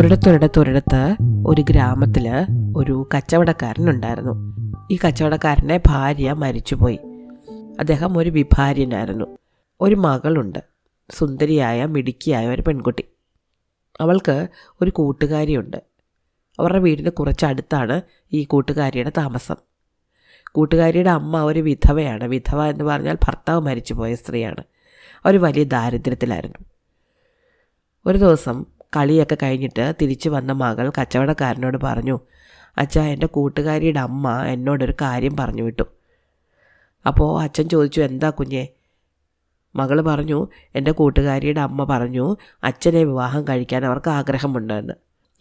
ഒരിടത്തൊരിടത്തൊരിടത്ത് ഒരു ഗ്രാമത്തിൽ ഒരു കച്ചവടക്കാരനുണ്ടായിരുന്നു. ഈ കച്ചവടക്കാരന്റെ ഭാര്യ മരിച്ചുപോയി. അദ്ദേഹം ഒരു വിഭാര്യനായിരുന്നു. ഒരു മകളുണ്ട്. സുന്ദരിയായ മിടുക്കിയായ ഒരു പെൺകുട്ടി. അവൾക്ക് ഒരു കൂട്ടുകാരിയുണ്ട്. അവരുടെ വീടിന് കുറച്ചടുത്താണ് ഈ കൂട്ടുകാരിയുടെ താമസം. കൂട്ടുകാരിയുടെ അമ്മ ഒരു വിധവയാണ്. വിധവ എന്ന് പറഞ്ഞാൽ ഭർത്താവ് മരിച്ചുപോയ സ്ത്രീയാണ്. അവർ വലിയ ദാരിദ്ര്യത്തിലായിരുന്നു. ഒരു ദിവസം കളിയൊക്കെ കഴിഞ്ഞിട്ട് തിരിച്ചു വന്ന മകൾ കച്ചവടക്കാരനോട് പറഞ്ഞു അച്ഛാ എന്റെ കൂട്ടുകാരിയുടെ അമ്മ എന്നോടൊരു കാര്യം പറഞ്ഞു വിട്ടു. അപ്പോൾ അച്ഛൻ ചോദിച്ചു എന്താ കുഞ്ഞേ? മകൾ പറഞ്ഞു എന്റെ കൂട്ടുകാരിയുടെ അമ്മ പറഞ്ഞു അച്ഛനെ വിവാഹം കഴിക്കാൻ അവർക്ക് ആഗ്രഹമുണ്ടെന്ന്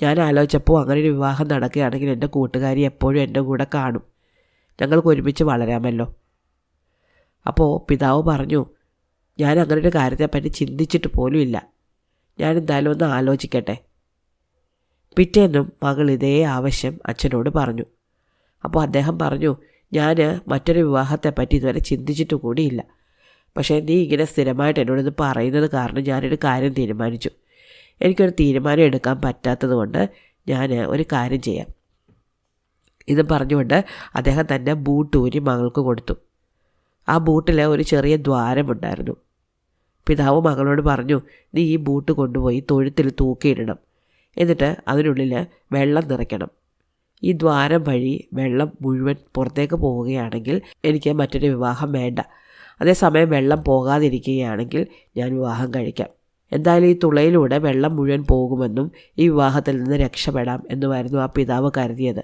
ഞാൻ ആലോചിച്ചപ്പോൾ അങ്ങനെ ഒരു വിവാഹം നടക്കുകയാണെങ്കിൽ എന്റെ കൂട്ടുകാരി എപ്പോഴും എന്റെ കൂടെ കാണും. ഞങ്ങൾക്ക് ഒരുമിച്ച് വളരാമല്ലോ. അപ്പോൾ പിതാവ് പറഞ്ഞു ഞാൻ അങ്ങനെ ഒരു കാര്യത്തെപ്പറ്റി ചിന്തിച്ചിട്ട് പോലുമില്ല ഞാൻ എന്തായാലും ഒന്ന് ആലോചിക്കട്ടെ. പിറ്റേന്നും മകൾ ഇതേ ആവശ്യം അച്ഛനോട് പറഞ്ഞു. അപ്പോൾ അദ്ദേഹം പറഞ്ഞു ഞാൻ മറ്റൊരു വിവാഹത്തെപ്പറ്റി ഇതുവരെ ചിന്തിച്ചിട്ട് കൂടിയില്ല. പക്ഷേ നീ ഇങ്ങനെ സ്ഥിരമായിട്ട് എന്നോടിത് പറയുന്നത് കാരണം ഞാനൊരു കാര്യം തീരുമാനിച്ചു. എനിക്കൊരു തീരുമാനം എടുക്കാൻ പറ്റാത്തത് കൊണ്ട് ഞാൻ ഒരു കാര്യം ചെയ്യാം. ഇത് പറഞ്ഞുകൊണ്ട് അദ്ദേഹം തന്നെ ബൂട്ടൂരി മകൾക്ക് കൊടുത്തു. ആ ബൂട്ടിൽ ഒരു ചെറിയ ദ്വാരമുണ്ടായിരുന്നു. പിതാവ് മകളോട് പറഞ്ഞു നീ ഈ ബൂട്ട് കൊണ്ടുപോയി തൊഴുത്തിൽ തൂക്കിയിടണം. എന്നിട്ട് അതിനുള്ളിൽ വെള്ളം നിറയ്ക്കണം. ഈ ദ്വാരം വഴി വെള്ളം മുഴുവൻ പുറത്തേക്ക് പോവുകയാണെങ്കിൽ എനിക്ക് മറ്റൊരു വിവാഹം വേണ്ട. അതേസമയം വെള്ളം പോകാതിരിക്കുകയാണെങ്കിൽ ഞാൻ വിവാഹം കഴിക്കാം. എന്തായാലും ഈ തുളയിലൂടെ വെള്ളം മുഴുവൻ പോകുമെന്നും ഈ വിവാഹത്തിൽ നിന്ന് രക്ഷപ്പെടാം എന്നുമായിരുന്നു ആ പിതാവ് കരുതിയത്.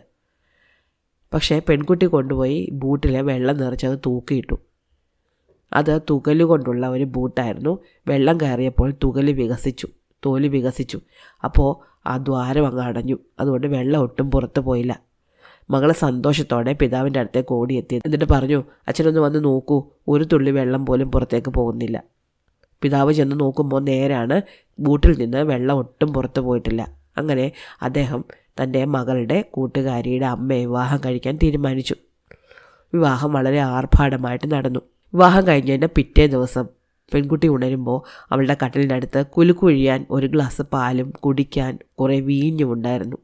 പക്ഷേ പെൺകുട്ടി കൊണ്ടുപോയി ബൂട്ടിലെ വെള്ളം നിറച്ചത് തൂക്കിയിട്ടു. അത് തുകലുകൊണ്ടുള്ള ഒരു ബൂട്ടായിരുന്നു. വെള്ളം കയറിയപ്പോൾ തുകൽ വികസിച്ചു തോൽ വികസിച്ചു. അപ്പോൾ ആ ദ്വാരം അങ്ങ് അടഞ്ഞു. അതുകൊണ്ട് വെള്ളം ഒട്ടും പുറത്ത് പോയില്ല. മകൾ സന്തോഷത്തോടെ പിതാവിന്റെ അടുത്തേക്ക് ഓടിയെത്തി. എന്നിട്ട് പറഞ്ഞു അച്ഛനൊന്ന് വന്ന് നോക്കൂ. ഒരു തുള്ളി വെള്ളം പോലും പുറത്തേക്ക് പോകുന്നില്ല. പിതാവ് ചെന്ന് നോക്കുമ്പോൾ നേരാണ് ബൂട്ടിൽ നിന്ന് വെള്ളം ഒട്ടും പുറത്ത് പോയിട്ടില്ല. അങ്ങനെ അദ്ദേഹം തന്റെ മകളുടെ കൂട്ടുകാരിയുടെ അമ്മയെ വിവാഹം കഴിക്കാൻ തീരുമാനിച്ചു. വിവാഹം വളരെ ആർഭാടമായിട്ട് നടന്നു. വിവാഹം കഴിഞ്ഞതിന്റെ പിറ്റേ ദിവസം പെൺകുട്ടി ഉണരുമ്പോൾ അവളുടെ കട്ടിലിന്റെ അടുത്ത് കുലുക്കുഴിയാൻ ഒരു ഗ്ലാസ് പാലും കുടിക്കാൻ കുറേ വീഞ്ഞും ഉണ്ടായിരുന്നു.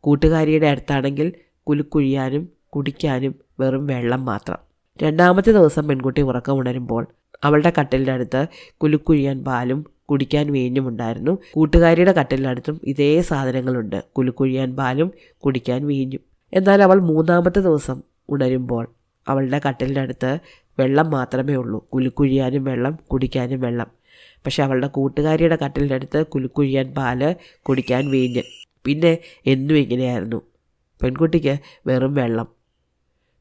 കൂട്ടുകാരിയുടെ അടുത്താണെങ്കിൽ കുലുക്കുഴിയാനും കുടിക്കാനും വെറും വെള്ളം മാത്രം. രണ്ടാമത്തെ ദിവസം പെൺകുട്ടി ഉറക്കം ഉണരുമ്പോൾ അവളുടെ കട്ടിലിന്റെ അടുത്ത് കുലുക്കുഴിയാൻ പാലും കുടിക്കാൻ വീഞ്ഞും ഉണ്ടായിരുന്നു. കൂട്ടുകാരിയുടെ കട്ടിലിനടുത്തും ഇതേ സാധനങ്ങളുണ്ട്. കുലുക്കുഴിയാൻ പാലും കുടിക്കാൻ വീഞ്ഞും. എന്നാൽ അവൾ മൂന്നാമത്തെ ദിവസം ഉണരുമ്പോൾ അവളുടെ കട്ടിലിന്റെ അടുത്ത് വെള്ളം മാത്രമേ ഉള്ളൂ. കുലുക്കുഴിയാനും വെള്ളം കുടിക്കാനും വെള്ളം. പക്ഷെ അവളുടെ കൂട്ടുകാരിയുടെ കട്ടിലിന്റെ അടുത്ത് കുലുക്കുഴിയാൻ പാൽ കുടിക്കാൻ വീഞ്ഞ്. പിന്നെ എന്നും ഇങ്ങനെയായിരുന്നു. പെൺകുട്ടിക്ക് വെറും വെള്ളം.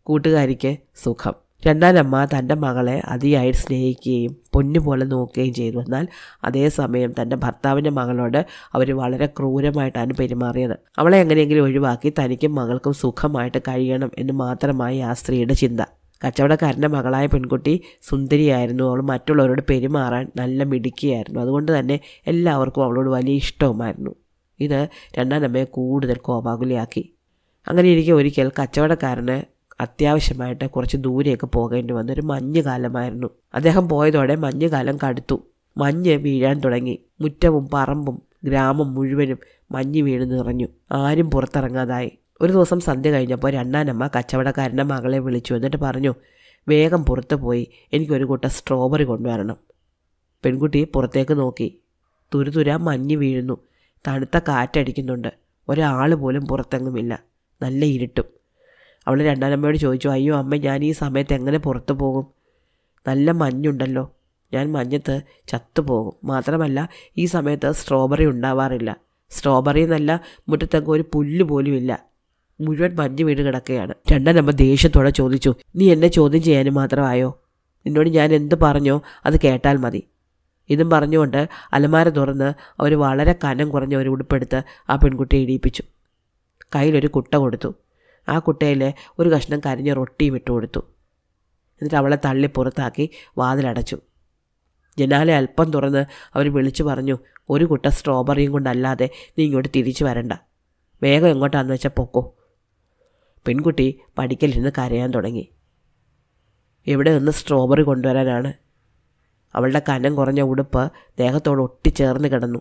കൂട്ടുകാരിക്ക് സുഖം. രണ്ടാനമ്മ തന്റെ മകളെ അതിയായിട്ട് സ്നേഹിക്കുകയും പൊന്നുപോലെ നോക്കുകയും ചെയ്തു. എന്നാൽ അതേസമയം തന്റെ ഭർത്താവിന്റെ മകളോട് അവർ വളരെ ക്രൂരമായിട്ടാണ് പെരുമാറിയത്. അവളെ എങ്ങനെയെങ്കിലും ഒഴിവാക്കി തനിക്കും മകൾക്കും സുഖമായിട്ട് കഴിയണം എന്ന് മാത്രമായി ആ സ്ത്രീയുടെ ചിന്ത. കച്ചവടക്കാരന്റെ മകളായ പെൺകുട്ടി സുന്ദരിയായിരുന്നു. അവൾ മറ്റുള്ളവരോട് പെരുമാറാൻ നല്ല മിടുക്കിയായിരുന്നു. അതുകൊണ്ട് തന്നെ എല്ലാവർക്കും അവളോട് വലിയ ഇഷ്ടവുമായിരുന്നു. ഇത് രണ്ടാനമ്മയെ കൂടുതൽ കോപാകുലിയാക്കി. അങ്ങനെ ഇരിക്കെ ഒരിക്കൽ കച്ചവടക്കാരന് അത്യാവശ്യമായിട്ട് കുറച്ച് ദൂരെയൊക്കെ പോകേണ്ടി വന്ന. ഒരു മഞ്ഞുകാലമായിരുന്നു അദ്ദേഹം പോയതോടെ മഞ്ഞുകാലം കടുത്തു. മഞ്ഞ് വീഴാൻ തുടങ്ങി. മുറ്റവും പറമ്പും ഗ്രാമം മുഴുവനും മഞ്ഞ് വീണ് നിറഞ്ഞു. ആരും പുറത്തിറങ്ങാതായി. ഒരു ദിവസം സന്ധ്യ കഴിഞ്ഞപ്പോൾ രണ്ടാനമ്മ കച്ചവടക്കാരന്റെ മകളെ വിളിച്ചു. എന്നിട്ട് പറഞ്ഞു വേഗം പുറത്ത് പോയി. എനിക്കൊരു കൂട്ടം സ്ട്രോബെറി കൊണ്ടുവരണം. പെൺകുട്ടി പുറത്തേക്ക് നോക്കി. തുരുതുര മഞ്ഞ് വീഴുന്നു. തണുത്ത കാറ്റടിക്കുന്നുണ്ട്. ഒരാൾ പോലും പുറത്തെങ്ങുമില്ല. നല്ല ഇരുട്ടും. അവൾ രണ്ടാനമ്മയോട് ചോദിച്ചു അയ്യോ അമ്മ ഞാൻ ഈ സമയത്ത് എങ്ങനെ പുറത്തു പോകും? നല്ല മഞ്ഞുണ്ടല്ലോ. ഞാൻ മഞ്ഞത്ത് ചത്തുപോകും. മാത്രമല്ല ഈ സമയത്ത് സ്ട്രോബെറി ഉണ്ടാവാറില്ല. സ്ട്രോബെറി എന്നല്ല മുറ്റത്തെങ്ങും ഒരു പുല്ല് പോലുമില്ല. മുഴുവൻ മഞ്ഞ് വീണ് കിടക്കുകയാണ്. രണ്ടാനമ്മ ദേഷ്യത്തോടെ ചോദിച്ചു നീ എന്നെ ചോദ്യം ചെയ്യാനും മാത്രമായോ? നിന്നോട് ഞാൻ എന്ത് പറഞ്ഞോ അത് കേട്ടാൽ മതി. ഇതും പറഞ്ഞുകൊണ്ട് അലമാര തുറന്ന് അവർ വളരെ കനം കുറഞ്ഞ ഒരു ഉടുപ്പെടുത്ത് ആ പെൺകുട്ടിയെ ഇടിയിപ്പിച്ചു കയ്യിലൊരു കുട്ട കൊടുത്തു. ആ കുട്ടയിൽ ഒരു കഷ്ണം കരിഞ്ഞ റൊട്ടിയും ഇട്ട് കൊടുത്തു. എന്നിട്ട് അവളെ തള്ളി പുറത്താക്കി വാതിലടച്ചു. ജനാലെ അല്പം തുറന്ന് അവർ വിളിച്ചു പറഞ്ഞു ഒരു കുട്ട സ്ട്രോബെറിയും കൊണ്ടല്ലാതെ നീ ഇങ്ങോട്ട് തിരിച്ചു വരണ്ട. വേഗം എങ്ങോട്ടാന്ന് വെച്ചാൽ പൊക്കോ. പെൺകുട്ടി പടിക്കലിരുന്ന് കരയാൻ തുടങ്ങി. ഇവിടെ നിന്ന് സ്ട്രോബെറി കൊണ്ടുവരാനാണ്? അവളുടെ കനം കുറഞ്ഞ ഉടുപ്പ് ദേഹത്തോട് ഒട്ടിച്ചേർന്ന് കിടന്നു.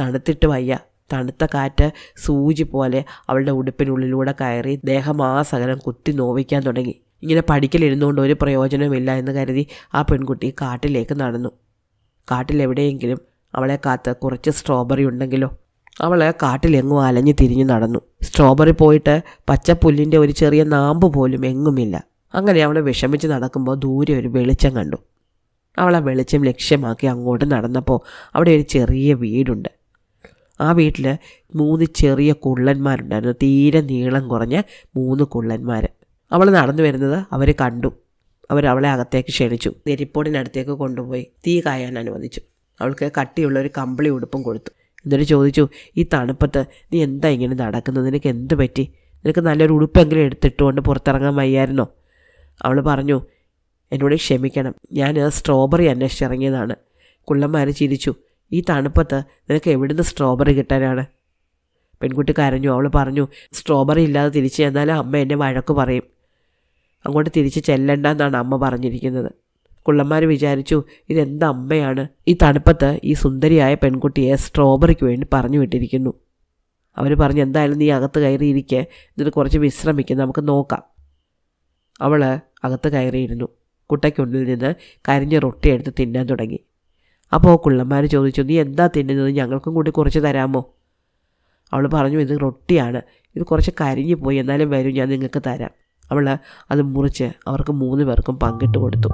തണുത്തിട്ട് വയ്യ. തണുത്ത കാറ്റ് സൂചി പോലെ അവളുടെ ഉടുപ്പിനുള്ളിലൂടെ കയറി ദേഹം ആ സകലം കുത്തി നോവിക്കാൻ തുടങ്ങി. ഇങ്ങനെ പഠിക്കലിരുന്നുകൊണ്ട് ഒരു പ്രയോജനമില്ല എന്ന് കരുതി ആ പെൺകുട്ടി കാട്ടിലേക്ക് നടന്നു. കാട്ടിലെവിടെയെങ്കിലും അവളെ കാത്ത് കുറച്ച് സ്ട്രോബെറി ഉണ്ടെങ്കിലോ? അവൾ കാട്ടിലെങ്ങും അലഞ്ഞു തിരിഞ്ഞു നടന്നു. സ്ട്രോബെറി പോയിട്ട് പച്ചപ്പുല്ലിന്റെ ഒരു ചെറിയ നാമ്പ് പോലും എങ്ങുമില്ല. അങ്ങനെ അവൾ വിഷമിച്ച് നടക്കുമ്പോൾ ദൂരെ ഒരു വെളിച്ചം കണ്ടു. അവൾ ആ വെളിച്ചം ലക്ഷ്യമാക്കി അങ്ങോട്ട് നടന്നപ്പോൾ അവിടെ ഒരു ചെറിയ വീടുണ്ട്. ആ വീട്ടിൽ മൂന്ന് ചെറിയ കുള്ളന്മാരുണ്ടായിരുന്നു. തീരെ നീളം കുറഞ്ഞ മൂന്ന് കുള്ളന്മാർ അവൾ നടന്നു വരുന്നത് അവർ കണ്ടു. അവർ അവളെ അകത്തേക്ക് ക്ഷണിച്ചു. നെരിപ്പോടിനടുത്തേക്ക് കൊണ്ടുപോയി തീ കായാൻ അനുവദിച്ചു. അവൾക്ക് കട്ടിയുള്ള ഒരു കമ്പിളി ഉടുപ്പും കൊടുത്തു. എന്നിട്ട് ചോദിച്ചു ഈ തണുപ്പത്ത് നീ എന്താ ഇങ്ങനെ നടക്കുന്നത്? നിനക്ക് എന്ത് പറ്റി? നിനക്ക് നല്ലൊരു ഉടുപ്പെങ്കിലും എടുത്തിട്ടുകൊണ്ട് പുറത്തിറങ്ങാൻ വയ്യായിരുന്നോ? അവൾ പറഞ്ഞു എന്നോട് ക്ഷമിക്കണം. ഞാൻ സ്ട്രോബെറി അന്വേഷിച്ചിറങ്ങിയതാണ്. കുള്ളന്മാർ ചിരിച്ചു ഈ തണുപ്പത്ത് നിനക്ക് എവിടുന്ന് സ്ട്രോബെറി കിട്ടാനാണ്? പെൺകുട്ടി കരഞ്ഞു അവൾ പറഞ്ഞു സ്ട്രോബെറി ഇല്ലാതെ തിരിച്ചു ചെന്നാൽ അമ്മ എന്നെ വഴക്ക് പറയും. അങ്ങോട്ട് തിരിച്ച് ചെല്ലണ്ട എന്നാണ് അമ്മ പറഞ്ഞിരിക്കുന്നത്. കുള്ളന്മാർ വിചാരിച്ചു ഇതെന്ത് അമ്മയാണ്? ഈ തണുപ്പത്ത് ഈ സുന്ദരിയായ പെൺകുട്ടിയെ സ്ട്രോബെറിക്ക് വേണ്ടി പറഞ്ഞു വിട്ടിരിക്കുന്നു. അവർ പറഞ്ഞു എന്തായാലും നീ അകത്ത് കയറിയിരിക്കെ എന്നിട്ട് കുറച്ച് വിശ്രമിക്കും നമുക്ക് നോക്കാം. അവൾ അകത്ത് കയറിയിരുന്നു. കുട്ടയ്ക്കുള്ളിൽ നിന്ന് കരിഞ്ഞ റൊട്ടി എടുത്ത് തിന്നാൻ തുടങ്ങി. അപ്പോൾ കുള്ളന്മാർ ചോദിച്ചു നീ എന്താ തിന്നുന്നത്? ഞങ്ങൾക്കും കൂടി കുറച്ച് തരാമോ? അവൾ പറഞ്ഞു ഇത് റൊട്ടിയാണ്. ഇത് കുറച്ച് കരിഞ്ഞു പോയി എന്നാലും വരും ഞാൻ നിങ്ങൾക്ക് തരാം. അവൾ അത് മുറിച്ച് അവർക്ക് മൂന്ന് പേർക്കും പങ്കിട്ട് കൊടുത്തു.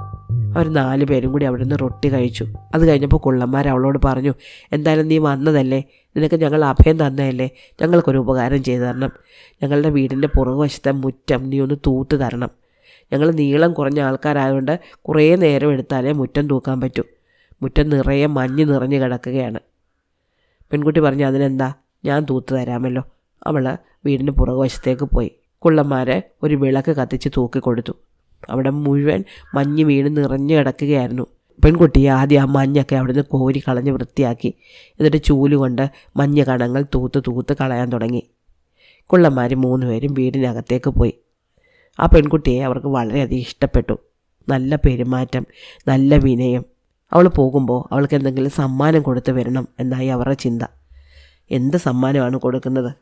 അവർ നാല് പേരും കൂടി അവിടെ നിന്ന് റൊട്ടി കഴിച്ചു. അത് കഴിഞ്ഞപ്പോൾ കൊള്ളന്മാർ അവളോട് പറഞ്ഞു എന്തായാലും നീ വന്നതല്ലേ? നിനക്ക് ഞങ്ങൾ അഭയം തന്നതല്ലേ? ഞങ്ങൾക്കൊരു ഉപകാരം ചെയ്തു തരണം. ഞങ്ങളുടെ വീടിന്റെ പുറകുവശത്തെ മുറ്റം നീ ഒന്ന് തൂത്ത് തരണം. ഞങ്ങൾ നീളം കുറഞ്ഞ ആൾക്കാരായതുകൊണ്ട് കുറേ നേരം എടുത്താലേ മുറ്റം തൂക്കാൻ പറ്റൂ. മുറ്റം നിറയെ മഞ്ഞ് നിറഞ്ഞു കിടക്കുകയാണ്. പെൺകുട്ടി പറഞ്ഞു അതിനെന്താ? ഞാൻ തൂത്ത് തരാമല്ലോ. അവൾ വീടിന്റെ പുറകുവശത്തേക്ക് പോയി. കുള്ളന്മാരെ ഒരു വിളക്ക് കത്തിച്ച് തൂക്കി കൊടുത്തു. അവിടെ മുഴുവൻ മഞ്ഞ് വീണ് നിറഞ്ഞു കിടക്കുകയായിരുന്നു. പെൺകുട്ടി ആദ്യം ആ മഞ്ഞൊക്കെ അവിടുന്ന് കോരി കളഞ്ഞ് വൃത്തിയാക്കി. എന്നിട്ട് ചൂലുകൊണ്ട് മഞ്ഞ കണങ്ങൾ തൂത്ത് തൂത്ത് കളയാൻ തുടങ്ങി. കുള്ളന്മാർ മൂന്നുപേരും വീടിനകത്തേക്ക് പോയി. ആ പെൺകുട്ടിയെ അവർക്ക് വളരെയധികം ഇഷ്ടപ്പെട്ടു. നല്ല പെരുമാറ്റം നല്ല വിനയം. അവൾ പോകുമ്പോൾ അവൾക്ക് എന്തെങ്കിലും സമ്മാനം കൊടുത്ത് വരണം എന്നായി അവരുടെ ചിന്ത. എന്ത് സമ്മാനമാണ് കൊടുക്കുന്നത്?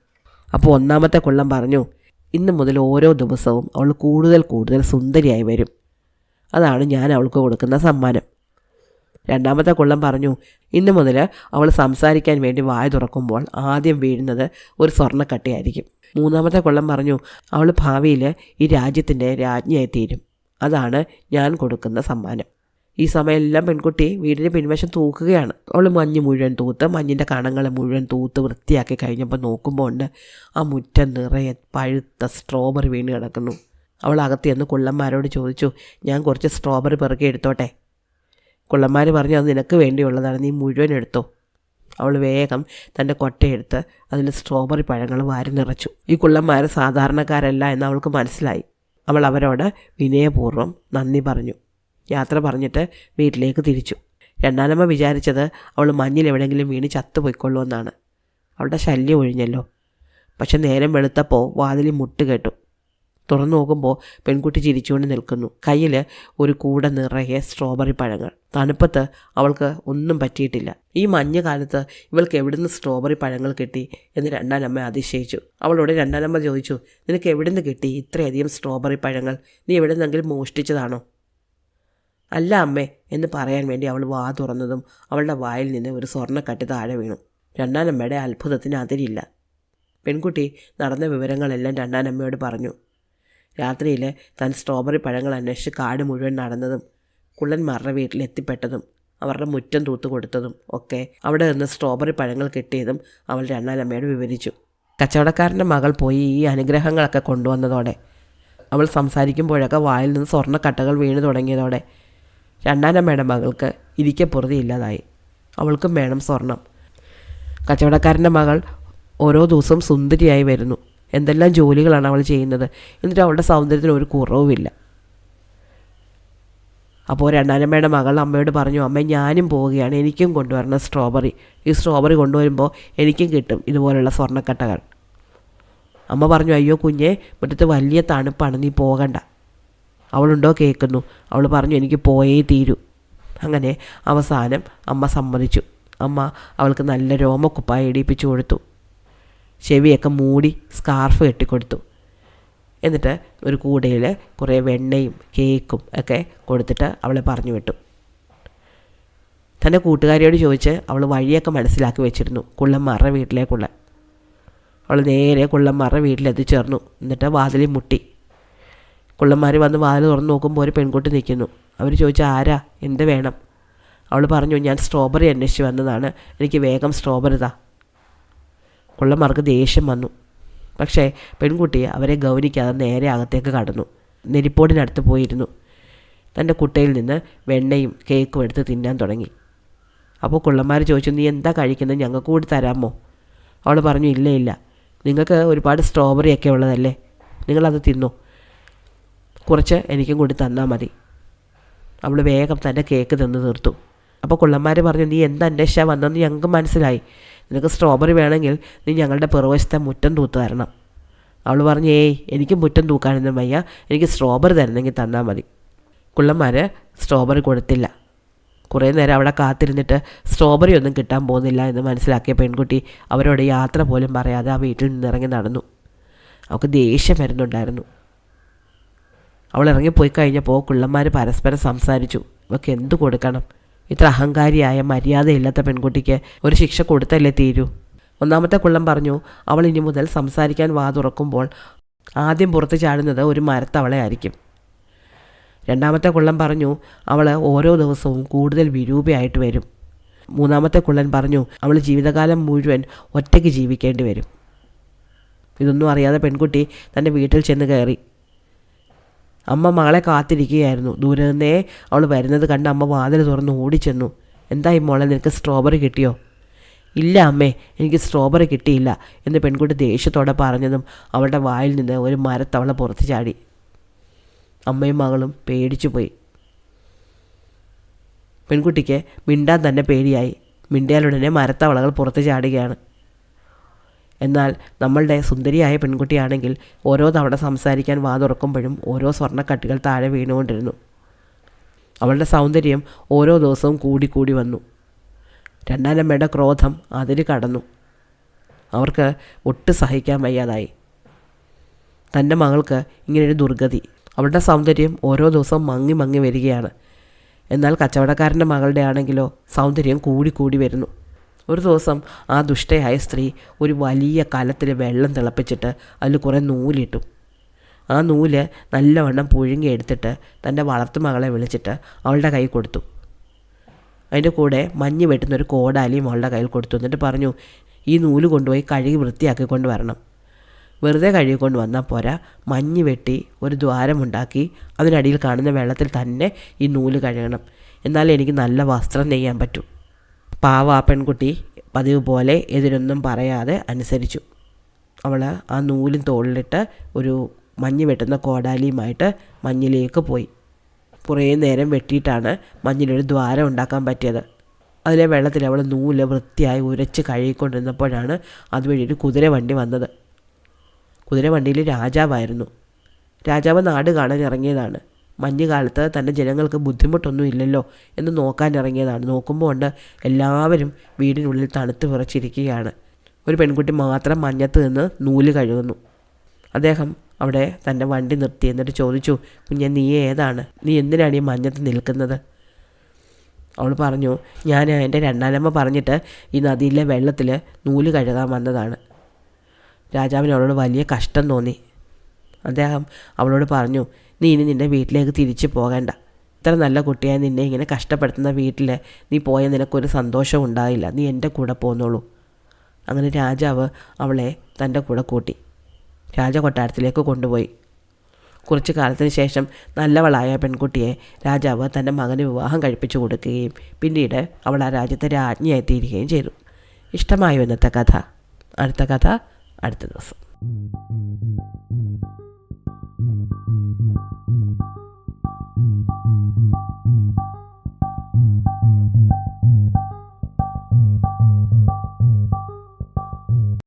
അപ്പോൾ ഒന്നാമത്തെ കൊള്ളം പറഞ്ഞു ഇന്ന് മുതൽ ഓരോ ദിവസവും അവൾ കൂടുതൽ കൂടുതൽ സുന്ദരിയായി വരും. അതാണ് ഞാൻ അവൾക്ക് കൊടുക്കുന്ന സമ്മാനം. രണ്ടാമത്തെ കൊള്ളം പറഞ്ഞു ഇന്ന് മുതൽ അവൾ സംസാരിക്കാൻ വേണ്ടി വായ തുറക്കുമ്പോൾ ആദ്യം വീഴുന്നത് ഒരു സ്വർണക്കട്ടയായിരിക്കും. മൂന്നാമത്തെ കൊള്ളം പറഞ്ഞു അവൾ ഭാവിയിൽ ഈ രാജ്യത്തിന്റെ രാജ്ഞിയായി തീരും അതാണ് ഞാൻ കൊടുക്കുന്ന സമ്മാനം. ഈ സമയമെല്ലാം പെൺകുട്ടി വീടിന്റെ പിൻവശം തൂക്കുകയാണ്. അവൾ മഞ്ഞ് മുഴുവൻ തൂത്ത് മഞ്ഞിന്റെ കണങ്ങൾ മുഴുവൻ തൂത്ത് വൃത്തിയാക്കി കഴിഞ്ഞപ്പോൾ നോക്കുമ്പോൾ ഉണ്ട് ആ മുറ്റം നിറയെ പഴുത്ത സ്ട്രോബെറി വീണ് കിടക്കുന്നു. അവൾ അകത്ത് ചെന്ന് കുള്ളന്മാരോട് ചോദിച്ചു ഞാൻ കുറച്ച് സ്ട്രോബെറി പെറുക്കി എടുത്തോട്ടെ? കുള്ളന്മാർ പറഞ്ഞു അത് നിനക്ക് വേണ്ടിയുള്ളതാണ് നീ മുഴുവൻ എടുത്തോ. അവൾ വേഗം തന്റെ കൊട്ടയെടുത്ത് അതിൽ സ്ട്രോബെറി പഴങ്ങൾ വാരി നിറച്ചു. ഈ കുള്ളന്മാർ സാധാരണക്കാരല്ല എന്ന് അവൾക്ക് മനസ്സിലായി. അവൾ അവരോട് വിനയപൂർവം നന്ദി പറഞ്ഞു. യാത്ര പറഞ്ഞിട്ട് വീട്ടിലേക്ക് തിരിച്ചു. രണ്ടാനമ്മ വിചാരിച്ചത് അവൾ മഞ്ഞിൽ എവിടെയെങ്കിലും വീണ് ചത്തുപോയിക്കൊള്ളുമെന്നാണ്. അവളുടെ ശല്യം ഒഴിഞ്ഞല്ലോ. പക്ഷെ നേരം വെളുത്തപ്പോൾ വാതിലിൽ മുട്ട് കേട്ടു. തുറന്നു നോക്കുമ്പോൾ പെൺകുട്ടി ചിരിച്ചുകൊണ്ട് നിൽക്കുന്നു. കയ്യിൽ ഒരു കൂട നിറയെ സ്ട്രോബെറി പഴങ്ങൾ. തണുപ്പത്ത് അവൾക്ക് ഒന്നും പറ്റിയിട്ടില്ല. ഈ മഞ്ഞ കാലത്ത് ഇവൾക്ക് എവിടുന്ന് സ്ട്രോബെറി പഴങ്ങൾ കിട്ടി എന്ന് രണ്ടാനമ്മ അതിശയിച്ചു. അവളോട് രണ്ടാനമ്മ ചോദിച്ചു നിനക്ക് എവിടുന്ന് കിട്ടി ഇത്രയധികം സ്ട്രോബെറി പഴങ്ങൾ? നീ എവിടെ നിന്നെങ്കിലും മോഷ്ടിച്ചതാണോ? അല്ല അമ്മേ എന്ന് പറയാൻ വേണ്ടി അവൾ വാ തുറന്നതും അവളുടെ വായിൽ നിന്ന് ഒരു സ്വർണക്കട്ടി താഴെ വീണു. രണ്ടാനമ്മയുടെ അത്ഭുതത്തിന് അതിരില്ല. പെൺകുട്ടി നടന്ന വിവരങ്ങളെല്ലാം രണ്ടാനമ്മയോട് പറഞ്ഞു. രാത്രിയിൽ താൻ സ്ട്രോബെറി പഴങ്ങൾ അന്വേഷിച്ച് കാട് മുഴുവൻ നടന്നതും കുള്ളന്മാരുടെ വീട്ടിലെത്തിപ്പെട്ടതും അവരുടെ മുറ്റം തൂത്തു കൊടുത്തതും ഒക്കെ അവിടെ നിന്ന് സ്ട്രോബെറി പഴങ്ങൾ കിട്ടിയതും അവൾ രണ്ടാനമ്മയോട് വിവരിച്ചു. കച്ചവടക്കാരന്റെ മകൾ പോയി ഈ അനുഗ്രഹങ്ങളൊക്കെ കൊണ്ടുവന്നതോടെ. അവൾ സംസാരിക്കുമ്പോഴൊക്കെ വായിൽ നിന്ന് സ്വർണക്കട്ടകൾ വീണു തുടങ്ങിയതോടെ രണ്ടാനമ്മയുടെ മകൾക്ക് ഇരിക്കപ്പുറതി ഇല്ലാതായി. അവൾക്കും വേണം സ്വർണം. കച്ചവടക്കാരന്റെ മകൾ ഓരോ ദിവസവും സുന്ദരിയായി വരുന്നു. എന്തെല്ലാം ജോലികളാണ് അവൾ ചെയ്യുന്നത്? എന്നിട്ട് അവളുടെ സൗന്ദര്യത്തിന് ഒരു കുറവുമില്ല. അപ്പോൾ രണ്ടാനമ്മയുടെ മകൾ അമ്മയോട് പറഞ്ഞു അമ്മ ഞാനും പോവുകയാണ്. എനിക്കും കൊണ്ടുവരണം സ്ട്രോബെറി. ഈ സ്ട്രോബെറി കൊണ്ടുവരുമ്പോൾ എനിക്കും കിട്ടും ഇതുപോലുള്ള സ്വർണക്കട്ടകൾ. അമ്മ പറഞ്ഞു അയ്യോ കുഞ്ഞെ മുറ്റത്ത് വലിയ തണുപ്പാണ്. നീ പോകണ്ട. അവളുണ്ടോ കേൾക്കുന്നു. അവൾ പറഞ്ഞു എനിക്ക് പോയേ തീരൂ. അങ്ങനെ അവസാനം അമ്മ സമ്മതിച്ചു. അമ്മ അവൾക്ക് നല്ല രോമക്കുപ്പായ ഇടിപ്പിച്ചു കൊടുത്തു. ചെവിയൊക്കെ മൂടി സ്കാർഫ് കെട്ടിക്കൊടുത്തു. എന്നിട്ട് ഒരു കൂടയിൽ കുറേ വെണ്ണയും കേക്കും ഒക്കെ കൊടുത്തിട്ട് അവളെ പറഞ്ഞു വിട്ടു. തന്റെ കൂട്ടുകാരിയോട് ചോദിച്ച് അവൾ വഴിയൊക്കെ മനസ്സിലാക്കി വെച്ചിരുന്നു കുള്ളന്മാരുടെ വീട്ടിലേക്കുള്ള. അവൾ നേരെ കുള്ളന്മാരുടെ വീട്ടിലെത്തിച്ചേർന്നു. എന്നിട്ട് വാതിലിൽ മുട്ടി. കുള്ളന്മാർ വന്ന് വാതിൽ തുറന്ന് നോക്കുമ്പോൾ ഒരു പെൺകുട്ടി നിൽക്കുന്നു അവർ ചോദിച്ചു ആരാ? എന്ത് വേണം? അവൾ പറഞ്ഞു ഞാൻ സ്ട്രോബെറി അന്വേഷിച്ച് വന്നതാണ്. എനിക്ക് വേഗം സ്ട്രോബെറി താ. കുള്ളന്മാർക്ക് ദേഷ്യം വന്നു. പക്ഷേ പെൺകുട്ടി അവരെ ഗൗനിക്കാതെ നേരെ അകത്തേക്ക് കടന്നു. നെരിപ്പോടിനടുത്ത് പോയിരുന്നു. തന്റെ കുട്ടയിൽ നിന്ന് വെണ്ണയും കേക്കും എടുത്ത് തിന്നാൻ തുടങ്ങി. അപ്പോൾ കുള്ളന്മാർ ചോദിച്ചു നീ എന്താ കഴിക്കുന്നത് ഞങ്ങൾക്ക് കൂടി തരാമോ? അവൾ പറഞ്ഞു ഇല്ല ഇല്ല. നിങ്ങൾക്ക് ഒരുപാട് സ്ട്രോബെറി ഒക്കെ ഉള്ളതല്ലേ? നിങ്ങളത് തിന്നോ. കുറച്ച് എനിക്കും കൂടി തന്നാൽ മതി. അവൾ വേഗം തന്റെ കേക്ക് തന്ന് തീർത്തു. അപ്പോൾ കുള്ളന്മാർ പറഞ്ഞു നീ എന്ത് അന്വേഷിച്ചാൽ വന്നെന്ന് ഞങ്ങൾക്ക് മനസ്സിലായി. നിനക്ക് സ്ട്രോബെറി വേണമെങ്കിൽ നീ ഞങ്ങളുടെ പിറവശത്തെ മുറ്റം തൂത്ത് തരണം. അവൾ പറഞ്ഞു ഏയ് എനിക്ക് മുറ്റം തൂക്കാനൊന്നും വയ്യ. എനിക്ക് സ്ട്രോബെറി തരണമെങ്കിൽ തന്നാൽ മതി. കുള്ളന്മാർ സ്ട്രോബെറി കൊടുത്തില്ല. കുറേ നേരം അവിടെ കാത്തിരുന്നിട്ട് സ്ട്രോബെറി ഒന്നും കിട്ടാൻ പോകുന്നില്ല എന്ന് മനസ്സിലാക്കിയ പെൺകുട്ടി അവരോട് യാത്ര പോലും പറയാതെ ആ വീട്ടിൽ നിന്നിറങ്ങി നടന്നു. അവൾക്ക് ദേഷ്യം വരുന്നുണ്ടായിരുന്നു. അവൾ ഇറങ്ങിപ്പോയി കഴിഞ്ഞപ്പോൾ കുള്ളന്മാർ പരസ്പരം സംസാരിച്ചു. ഇവക്ക് എന്തു കൊടുക്കണം? ഇത്ര അഹങ്കാരിയായ മര്യാദയില്ലാത്ത പെൺകുട്ടിക്ക് ഒരു ശിക്ഷ കൊടുത്തല്ലേ തീരൂ? ഒന്നാമത്തെ കുള്ളം പറഞ്ഞു അവൾ ഇനി മുതൽ സംസാരിക്കാൻ വാതുറക്കുമ്പോൾ ആദ്യം പുറത്ത് ചാടുന്നത് ഒരു മരത്തവളെ ആയിരിക്കും. രണ്ടാമത്തെ കുള്ളൻ പറഞ്ഞു അവൾ ഓരോ ദിവസവും കൂടുതൽ വിരൂപയായിട്ട് വരും. മൂന്നാമത്തെ കുള്ളൻ പറഞ്ഞു അവൾ ജീവിതകാലം മുഴുവൻ ഒറ്റയ്ക്ക് ജീവിക്കേണ്ടി വരും. ഇതൊന്നും അറിയാതെ പെൺകുട്ടി തന്റെ വീട്ടിൽ ചെന്ന് കയറി. അമ്മ മകളെ കാത്തിരിക്കുകയായിരുന്നു. ദൂരെ നിന്നേ അവൾ വരുന്നത് കണ്ട് അമ്മ വാതിൽ തുറന്ന് ഓടിച്ചെന്നു. എന്തായി മോളെ നിനക്ക് സ്ട്രോബെറി കിട്ടിയോ? ഇല്ല അമ്മേ എനിക്ക് സ്ട്രോബെറി കിട്ടിയില്ല എന്ന് പെൺകുട്ടി ദേഷ്യത്തോടെ പറഞ്ഞതും അവളുടെ വായിൽ നിന്ന് ഒരു മരത്തവള പുറത്ത് ചാടി. അമ്മയും മകളും പേടിച്ചു പോയി പെൺകുട്ടിക്ക് മിണ്ടാൻ തന്നെ പേടിയായി. മിണ്ടിയാലുടനെ മരത്തവളകൾ പുറത്ത് ചാടുകയാണ്. എന്നാൽ നമ്മളുടെ സുന്ദരിയായ പെൺകുട്ടിയാണെങ്കിൽ ഓരോ തവണ സംസാരിക്കാൻ വാ തുറക്കുമ്പോഴും ഓരോ സ്വർണക്കട്ടികൾ താഴെ വീണുകൊണ്ടിരുന്നു. അവളുടെ സൗന്ദര്യം ഓരോ ദിവസവും കൂടിക്കൂടി വന്നു. രണ്ടാനമ്മയുടെ ക്രോധം അതിര് കടന്നു. അവർക്ക് ഒട്ട് സഹിക്കാൻ വയ്യാതായി. തന്റെ മകൾക്ക് ഇങ്ങനൊരു ദുർഗതി. അവളുടെ സൗന്ദര്യം ഓരോ ദിവസവും മങ്ങി മങ്ങി വരികയാണ്. എന്നാൽ കച്ചവടക്കാരന്റെ മകളുടെ ആണെങ്കിലോ സൗന്ദര്യം കൂടിക്കൂടി വരുന്നു. ഒരു ദിവസം ആ ദുഷ്ടയായ സ്ത്രീ ഒരു വലിയ കലത്തിൽ വെള്ളം തിളപ്പിച്ചിട്ട് അതിൽ കുറേ നൂലിട്ടു. ആ നൂൽ നല്ലവണ്ണം പുഴുങ്ങി എടുത്തിട്ട് തന്റെ വളർത്തു മകളെ വിളിച്ചിട്ട് അവളുടെ കൈ കൊടുത്തു. അതിന്റെ കൂടെ മഞ്ഞ് വെട്ടുന്നൊരു കോടാലിയും അവളുടെ കയ്യിൽ കൊടുത്തു. എന്നിട്ട് പറഞ്ഞു ഈ നൂൽ കൊണ്ടുപോയി കഴുകി വൃത്തിയാക്കിക്കൊണ്ട് വരണം. വെറുതെ കഴുകിക്കൊണ്ട് വന്നാൽ പോരാ. മഞ്ഞ് വെട്ടി ഒരു ദ്വാരമുണ്ടാക്കി അതിനടിയിൽ കാണുന്ന വെള്ളത്തിൽ തന്നെ ഈ നൂൽ കഴുകണം. എന്നാലേ എനിക്ക് നല്ല വസ്ത്രം നെയ്യാൻ പറ്റൂ. പാവ ആ പെൺകുട്ടി പതിവ് പോലെ എതിരൊന്നും പറയാതെ അനുസരിച്ചു. അവൾ ആ നൂലും തോളിലിട്ട് ഒരു മഞ്ഞ് വെട്ടുന്ന കോടാലിയുമായിട്ട് മഞ്ഞിലേക്ക് പോയി. കുറേ നേരം വെട്ടിയിട്ടാണ് മഞ്ഞിലൊരു ദ്വാരം ഉണ്ടാക്കാൻ പറ്റിയത്. അതിലെ വെള്ളത്തിൽ അവൾ നൂൽ വൃത്തിയായി ഉരച്ച് കഴുകിക്കൊണ്ടിരുന്നപ്പോഴാണ് അതുവഴി ഒരു കുതിര വണ്ടി വന്നത്. കുതിര വണ്ടിയിൽ രാജാവായിരുന്നു. രാജാവ് നാട് കാണാൻ ഇറങ്ങിയതാണ്. മഞ്ഞുകാലത്ത് തന്റെ ജനങ്ങൾക്ക് ബുദ്ധിമുട്ടൊന്നും ഇല്ലല്ലോ എന്ന് നോക്കാനിറങ്ങിയതാണ് നോക്കുമ്പോൾ ഉണ്ട് എല്ലാവരും വീടിനുള്ളിൽ തണുത്ത് വിറച്ചിരിക്കുകയാണ്. ഒരു പെൺകുട്ടി മാത്രം മഞ്ഞത്ത് നിന്ന് നൂൽ കഴുകുന്നു. അദ്ദേഹം അവിടെ തന്റെ വണ്ടി നിർത്തി എന്നിട്ട് ചോദിച്ചു കുഞ്ഞെ നീ ഏതാണ്? നീ എന്തിനാണ് ഈ മഞ്ഞത്ത് നിൽക്കുന്നത്? അവൾ പറഞ്ഞു ഞാൻ എന്റെ രണ്ടാനമ്മ പറഞ്ഞിട്ട് ഈ നദിയിലെ വെള്ളത്തിൽ നൂൽ കഴുകാൻ വന്നതാണ്. രാജാവിന് അവളോട് വലിയ കഷ്ടം തോന്നി. അദ്ദേഹം അവളോട് പറഞ്ഞു നീ ഇനി നിന്റെ വീട്ടിലേക്ക് തിരിച്ചു പോകേണ്ട. ഇത്ര നല്ല കുട്ടിയായി നിന്നെ ഇങ്ങനെ കഷ്ടപ്പെടുത്തുന്ന വീട്ടിൽ നീ പോയ നിനക്കൊരു സന്തോഷം ഉണ്ടായില്ല നീ എന്റെ കൂടെ പോന്നോളൂ. അങ്ങനെ രാജാവ് അവളെ തന്റെ കൂടെ കൂട്ടി രാജകൊട്ടാരത്തിലേക്ക് കൊണ്ടുപോയി. കുറച്ചു കാലത്തിന് ശേഷം നല്ലവളായ പെൺകുട്ടിയെ രാജാവ് തന്റെ മകന് വിവാഹം കഴിപ്പിച്ചു കൊടുക്കുകയും പിന്നീട് അവൾ ആ രാജ്യത്തെ രാജ്ഞിയായി തീരുകയും ചെയ്തു. ഇഷ്ടമായോ ഇന്നത്തെ കഥ? അടുത്ത കഥ അടുത്ത ദിവസം. Thank you.